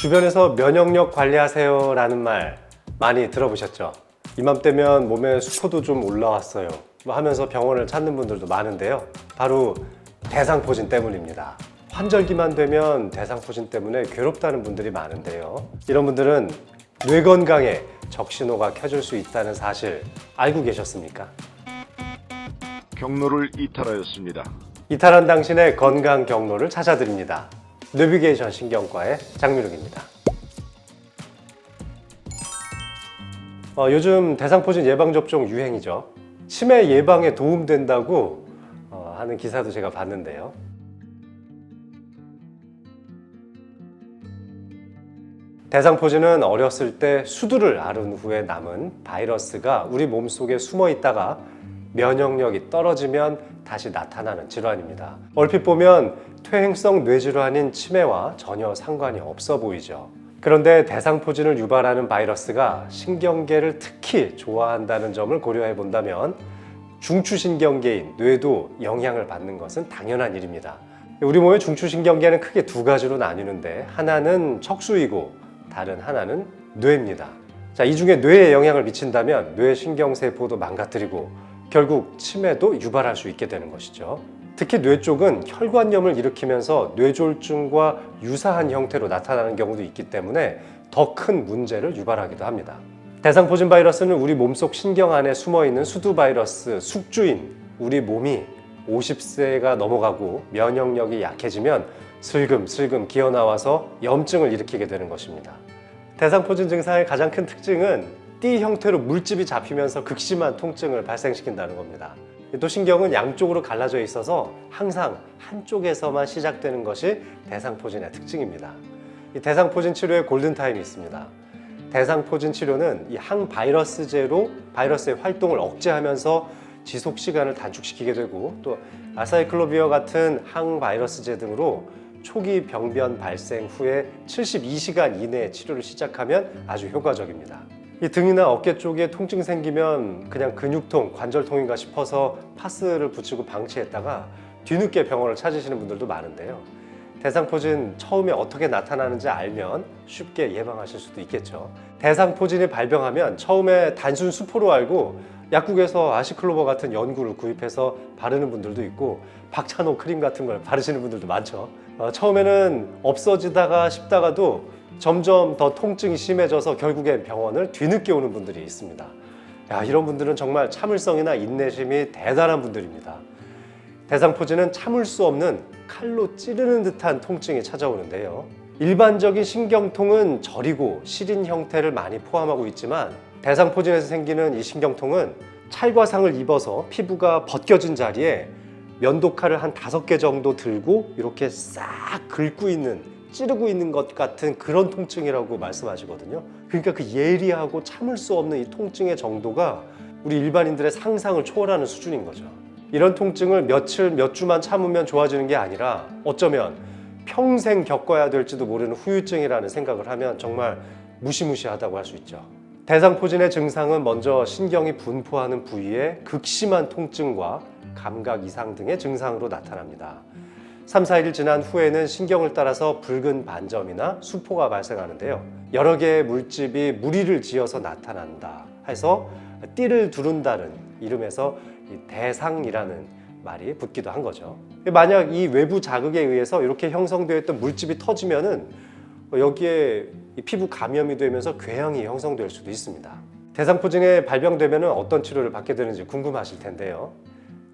주변에서 면역력 관리하세요 라는 말 많이 들어보셨죠? 이맘때면 몸에 수포도 좀 올라왔어요. 뭐 하면서 병원을 찾는 분들도 많은데요. 바로 대상포진 때문입니다. 환절기만 되면 대상포진 때문에 괴롭다는 분들이 많은데요. 이런 분들은 뇌 건강에 적신호가 켜질 수 있다는 사실 알고 계셨습니까? 경로를 이탈하였습니다. 이탈한 당신의 건강 경로를 찾아드립니다. 내비게이션 신경과의 장민욱입니다. 어, 요즘 대상포진 예방접종 유행이죠. 치매 예방에 도움된다고 어, 하는 기사도 제가 봤는데요. 대상포진은 어렸을 때 수두를 앓은 후에 남은 바이러스가 우리 몸속에 숨어 있다가 면역력이 떨어지면 다시 나타나는 질환입니다. 얼핏 보면 퇴행성 뇌질환인 치매와 전혀 상관이 없어 보이죠. 그런데 대상포진을 유발하는 바이러스가 신경계를 특히 좋아한다는 점을 고려해 본다면 중추신경계인 뇌도 영향을 받는 것은 당연한 일입니다. 우리 몸의 중추신경계는 크게 두 가지로 나뉘는데 하나는 척수이고 다른 하나는 뇌입니다. 자, 이 중에 뇌에 영향을 미친다면 뇌 신경세포도 망가뜨리고 결국 치매도 유발할 수 있게 되는 것이죠. 특히 뇌 쪽은 혈관염을 일으키면서 뇌졸중과 유사한 형태로 나타나는 경우도 있기 때문에 더 큰 문제를 유발하기도 합니다. 대상포진 바이러스는 우리 몸속 신경 안에 숨어 있는 수두 바이러스 숙주인 우리 몸이 50세가 넘어가고 면역력이 약해지면 슬금슬금 기어 나와서 염증을 일으키게 되는 것입니다. 대상포진 증상의 가장 큰 특징은 띠 형태로 물집이 잡히면서 극심한 통증을 발생시킨다는 겁니다. 또 신경은 양쪽으로 갈라져 있어서 항상 한쪽에서만 시작되는 것이 대상포진의 특징입니다. 이 대상포진 치료에 골든타임이 있습니다. 대상포진 치료는 이 항바이러스제로 바이러스의 활동을 억제하면서 지속 시간을 단축시키게 되고 또 아사이클로비어 같은 항바이러스제 등으로 초기 병변 발생 후에 72시간 이내에 치료를 시작하면 아주 효과적입니다. 이 등이나 어깨 쪽에 통증 생기면 그냥 근육통, 관절통인가 싶어서 파스를 붙이고 방치했다가 뒤늦게 병원을 찾으시는 분들도 많은데요. 대상포진 처음에 어떻게 나타나는지 알면 쉽게 예방하실 수도 있겠죠. 대상포진이 발병하면 처음에 단순 수포로 알고 약국에서 아시클로버 같은 연구를 구입해서 바르는 분들도 있고 박찬호 크림 같은 걸 바르시는 분들도 많죠. 어, 처음에는 없어지다가 싶다가도 점점 더 통증이 심해져서 결국엔 병원을 뒤늦게 오는 분들이 있습니다. 야, 이런 분들은 정말 참을성이나 인내심이 대단한 분들입니다. 대상포진은 참을 수 없는 칼로 찌르는 듯한 통증이 찾아오는데요. 일반적인 신경통은 저리고 시린 형태를 많이 포함하고 있지만 대상포진에서 생기는 이 신경통은 찰과 상을 입어서 피부가 벗겨진 자리에 면도칼을 한 다섯 개 정도 들고 이렇게 싹 긁고 있는 찌르고 있는 것 같은 그런 통증이라고 말씀하시거든요. 그러니까 그 예리하고 참을 수 없는 이 통증의 정도가 우리 일반인들의 상상을 초월하는 수준인 거죠. 이런 통증을 며칠, 몇 주만 참으면 좋아지는 게 아니라 어쩌면 평생 겪어야 될지도 모르는 후유증이라는 생각을 하면 정말 무시무시하다고 할 수 있죠. 대상포진의 증상은 먼저 신경이 분포하는 부위에 극심한 통증과 감각 이상 등의 증상으로 나타납니다. 3, 4일 지난 후에는 신경을 따라서 붉은 반점이나 수포가 발생하는데요. 여러 개의 물집이 무리를 지어서 나타난다 해서 띠를 두른다는 이름에서 이 대상이라는 말이 붙기도 한 거죠. 만약 이 외부 자극에 의해서 이렇게 형성되어 있던 물집이 터지면은 여기에 이 피부 감염이 되면서 궤양이 형성될 수도 있습니다. 대상포진에 발병되면 어떤 치료를 받게 되는지 궁금하실 텐데요.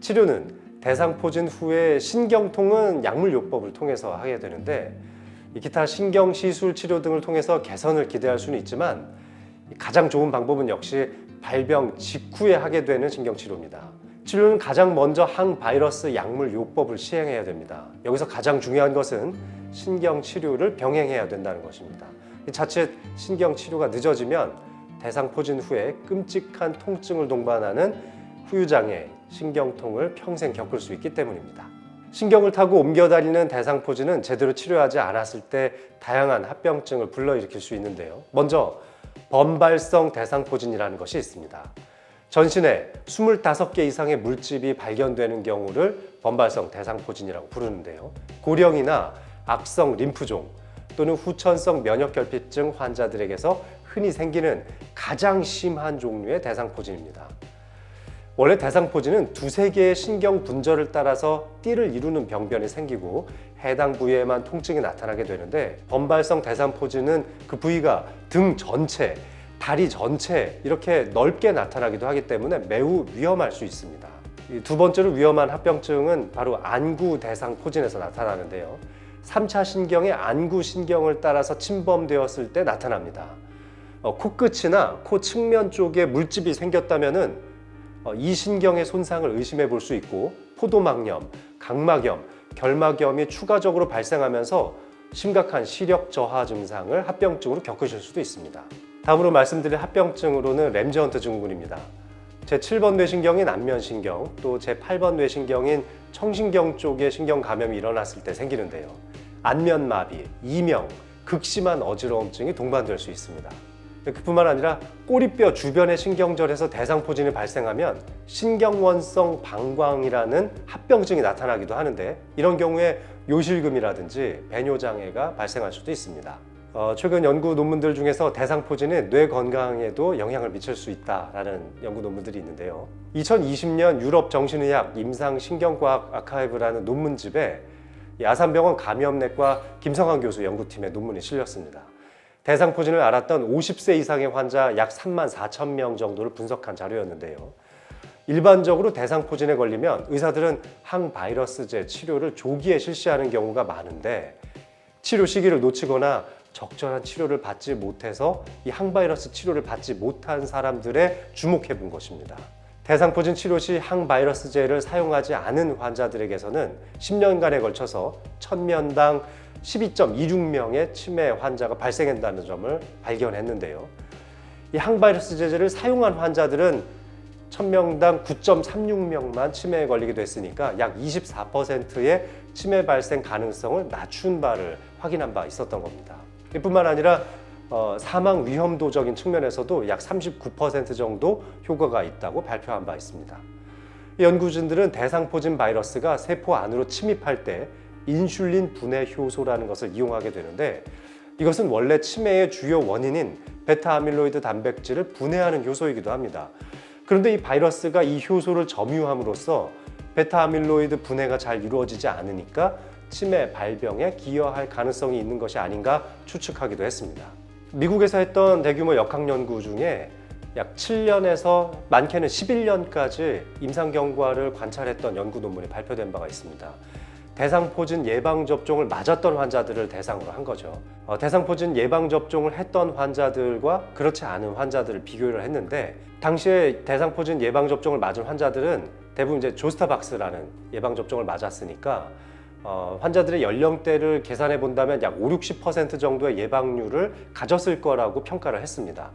치료는 대상포진 후에 신경통은 약물요법을 통해서 하게 되는데 이 기타 신경시술 치료 등을 통해서 개선을 기대할 수는 있지만 가장 좋은 방법은 역시 발병 직후에 하게 되는 신경치료입니다. 치료는 가장 먼저 항바이러스 약물 요법을 시행해야 됩니다. 여기서 가장 중요한 것은 신경치료를 병행해야 된다는 것입니다. 이 자칫 신경치료가 늦어지면 대상포진 후에 끔찍한 통증을 동반하는 후유장애, 신경통을 평생 겪을 수 있기 때문입니다. 신경을 타고 옮겨 다니는 대상포진은 제대로 치료하지 않았을 때 다양한 합병증을 불러일으킬 수 있는데요. 먼저 범발성 대상포진이라는 것이 있습니다. 전신에 25개 이상의 물집이 발견되는 경우를 범발성 대상포진이라고 부르는데요. 고령이나 악성 림프종, 또는 후천성 면역결핍증 환자들에게서 흔히 생기는 가장 심한 종류의 대상포진입니다. 원래 대상포진은 두세 개의 신경 분절을 따라서 띠를 이루는 병변이 생기고 해당 부위에만 통증이 나타나게 되는데 범발성 대상포진은 그 부위가 등 전체, 다리 전체 이렇게 넓게 나타나기도 하기 때문에 매우 위험할 수 있습니다. 이두 번째로 위험한 합병증은 바로 안구 대상포진에서 나타나는데요. 3차 신경의 안구 신경을 따라서 침범되었을 때 나타납니다. 어, 코끝이나 코 측면 쪽에 물집이 생겼다면은 어, 이 신경의 손상을 의심해 볼 수 있고 포도막염, 각막염, 결막염이 추가적으로 발생하면서 심각한 시력 저하 증상을 합병증으로 겪으실 수도 있습니다. 다음으로 말씀드릴 합병증으로는 램즈헌트 증후군입니다. 제 7번 뇌신경인 안면신경, 또 제 8번 뇌신경인 청신경 쪽에 신경 감염이 일어났을 때 생기는데요. 안면마비, 이명, 극심한 어지러움증이 동반될 수 있습니다. 그뿐만 아니라 꼬리뼈 주변의 신경절에서 대상포진이 발생하면 신경원성 방광이라는 합병증이 나타나기도 하는데 이런 경우에 요실금이라든지 배뇨장애가 발생할 수도 있습니다. 어, 최근 연구 논문들 중에서 대상포진이 뇌 건강에도 영향을 미칠 수 있다라는 연구 논문들이 있는데요. 2020년 유럽 정신의학 임상신경과학 아카이브라는 논문집에 이 아산병원 감염내과 김성환 교수 연구팀의 논문이 실렸습니다. 대상 포진을 알았던 50세 이상의 환자 약 3만 4천 명 정도를 분석한 자료였는데요. 일반적으로 대상 포진에 걸리면 의사들은 항바이러스제 치료를 조기에 실시하는 경우가 많은데 치료 시기를 놓치거나 적절한 치료를 받지 못해서 이 항바이러스 치료를 받지 못한 사람들에 주목해 본 것입니다. 대상포진 치료 시 항바이러스제를 사용하지 않은 환자들에게서는 10년간에 걸쳐서 1000명당 12.26명의 치매 환자가 발생한다는 점을 발견했는데요. 이 항바이러스 제제를 사용한 환자들은 1000명당 9.36명만 치매에 걸리게 됐으니까 약 24%의 치매 발생 가능성을 낮춘 바를 확인한 바 있었던 겁니다. 이뿐만 아니라 어, 사망 위험도적인 측면에서도 약 39% 정도 효과가 있다고 발표한 바 있습니다. 이 연구진들은 대상포진 바이러스가 세포 안으로 침입할 때 인슐린 분해 효소라는 것을 이용하게 되는데 이것은 원래 치매의 주요 원인인 베타 아밀로이드 단백질을 분해하는 효소이기도 합니다. 그런데 이 바이러스가 이 효소를 점유함으로써 베타 아밀로이드 분해가 잘 이루어지지 않으니까 치매 발병에 기여할 가능성이 있는 것이 아닌가 추측하기도 했습니다. 미국에서 했던 대규모 역학 연구 중에 약 7년에서 많게는 11년까지 임상 경과를 관찰했던 연구 논문이 발표된 바가 있습니다. 대상포진 예방 접종을 맞았던 환자들을 대상으로 한 거죠. 어, 대상포진 예방 접종을 했던 환자들과 그렇지 않은 환자들을 비교를 했는데 당시에 대상포진 예방 접종을 맞은 환자들은 대부분 이제 조스타박스라는 예방 접종을 맞았으니까 어, 환자들의 연령대를 계산해 본다면 약 5, 60% 정도의 예방률을 가졌을 거라고 평가를 했습니다.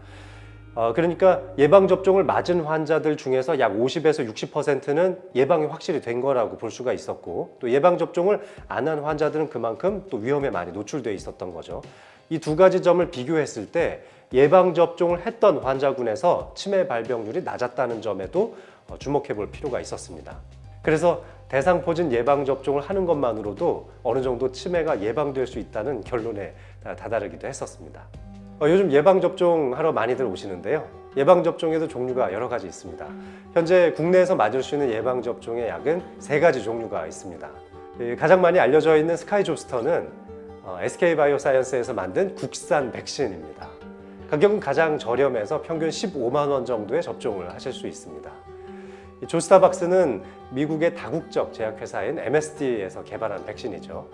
어, 그러니까 예방 접종을 맞은 환자들 중에서 약 50에서 60%는 예방이 확실히 된 거라고 볼 수가 있었고 또 예방 접종을 안 한 환자들은 그만큼 또 위험에 많이 노출돼 있었던 거죠. 이 두 가지 점을 비교했을 때 예방 접종을 했던 환자군에서 치매 발병률이 낮았다는 점에도 어, 주목해 볼 필요가 있었습니다. 그래서 대상포진 예방 접종을 하는 것만으로도 어느 정도 치매가 예방될 수 있다는 결론에 다다르기도 했었습니다. 어, 요즘 예방 접종 하러 많이들 오시는데요. 예방 접종에도 종류가 여러 가지 있습니다. 현재 국내에서 맞을 수 있는 예방 접종의 약은 세 가지 종류가 있습니다. 이 가장 많이 알려져 있는 스카이조스터는 어, SK 바이오사이언스에서 만든 국산 백신입니다. 가격은 가장 저렴해서 평균 15만 원 정도에 접종을 하실 수 있습니다. 이 조스타박스는 미국의 다국적 제약회사인 MSD에서 개발한 백신이죠.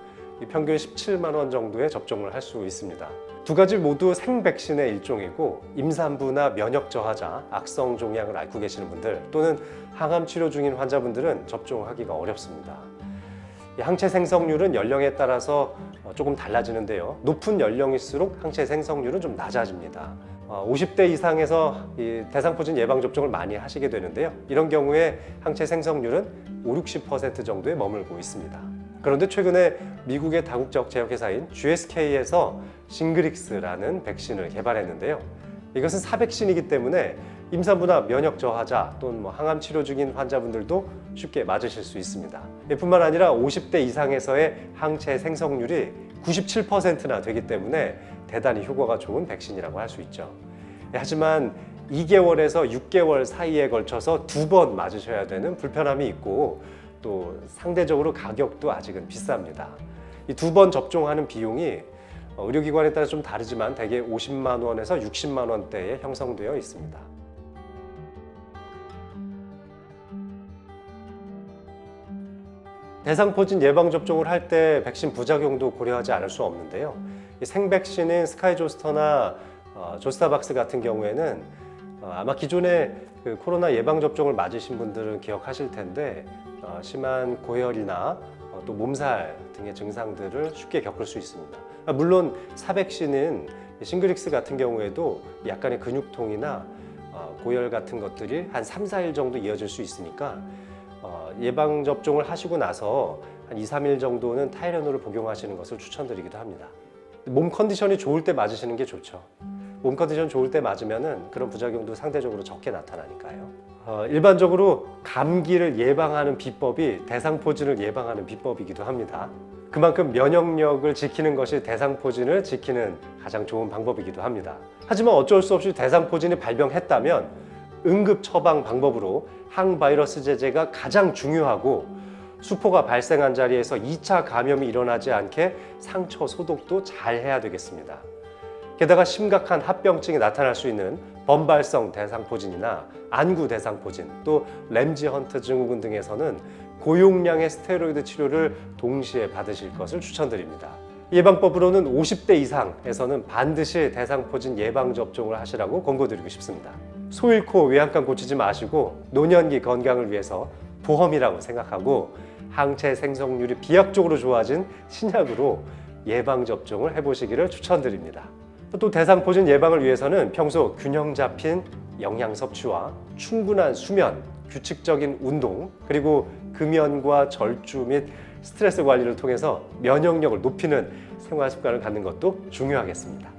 이 평균 17만 원 정도에 접종을 할 수 있습니다. 두 가지 모두 생백신의 일종이고 임산부나 면역 저하자, 악성 종양을 앓고 계시는 분들 또는 항암 치료 중인 환자분들은 접종하기가 어렵습니다. 이 항체 생성률은 연령에 따라서 어, 조금 달라지는데요. 높은 연령일수록 항체 생성률은 좀 낮아집니다. 어, 50대 이상에서 이 대상포진 예방 접종을 많이 하시게 되는데요. 이런 경우에 항체 생성률은 5, 60% 정도에 머물고 있습니다. 그런데 최근에 미국의 다국적 제약회사인 GSK에서 싱그릭스라는 백신을 개발했는데요. 이것은 사백신이기 때문에 임산부나 면역 저하자 또는 뭐 항암 치료 중인 환자분들도 쉽게 맞으실 수 있습니다. 뿐만 아니라 50대 이상에서의 항체 생성률이 97%나 되기 때문에 대단히 효과가 좋은 백신이라고 할 수 있죠. 예, 하지만 2개월에서 6개월 사이에 걸쳐서 두 번 맞으셔야 되는 불편함이 있고 또 상대적으로 가격도 아직은 비쌉니다. 이 두 번 접종하는 비용이 어, 의료기관에 따라 좀 다르지만 대개 50만 원에서 60만 원대에 형성되어 있습니다. 대상포진 예방 접종을 할 때 백신 부작용도 고려하지 않을 수 없는데요. 이 생백신인 스카이조스터나 어, 조스타박스 같은 경우에는 어, 아마 기존에 그 코로나 예방 접종을 맞으신 분들은 기억하실 텐데 어, 심한 고열이나 어, 또 몸살 등의 증상들을 쉽게 겪을 수 있습니다. 아, 물론 사백신은 싱그릭스 같은 경우에도 약간의 근육통이나 어, 고열 같은 것들이 한 3, 4일 정도 이어질 수 있으니까 어, 예방 접종을 하시고 나서 한 2, 3일 정도는 타이레놀을 복용하시는 것을 추천드리기도 합니다. 몸 컨디션이 좋을 때 맞으시는 게 좋죠. 몸 컨디션 좋을 때 맞으면은 그런 부작용도 상대적으로 적게 나타나니까요. 어, 일반적으로 감기를 예방하는 비법이 대상포진을 예방하는 비법이기도 합니다. 그만큼 면역력을 지키는 것이 대상포진을 지키는 가장 좋은 방법이기도 합니다. 하지만 어쩔 수 없이 대상포진이 발병했다면 응급 처방 방법으로 항바이러스 제제가 가장 중요하고 수포가 발생한 자리에서 2차 감염이 일어나지 않게 상처 소독도 잘 해야 되겠습니다. 게다가 심각한 합병증이 나타날 수 있는 범발성 대상포진이나 안구 대상포진, 또 램지 헌트 증후군 등에서는 고용량의 스테로이드 치료를 동시에 받으실 것을 추천드립니다. 예방법으로는 50대 이상에서는 반드시 대상포진 예방 접종을 하시라고 권고드리고 싶습니다. 소 잃고 외양간 고치지 마시고 노년기 건강을 위해서 보험이라고 생각하고 항체 생성률이 비약적으로 좋아진 신약으로 예방 접종을 해보시기를 추천드립니다. 또 대상 포진 예방을 위해서는 평소 균형 잡힌 영양 섭취와 충분한 수면, 규칙적인 운동, 그리고 금연과 절주 및 스트레스 관리를 통해서 면역력을 높이는 생활 습관을 갖는 것도 중요하겠습니다.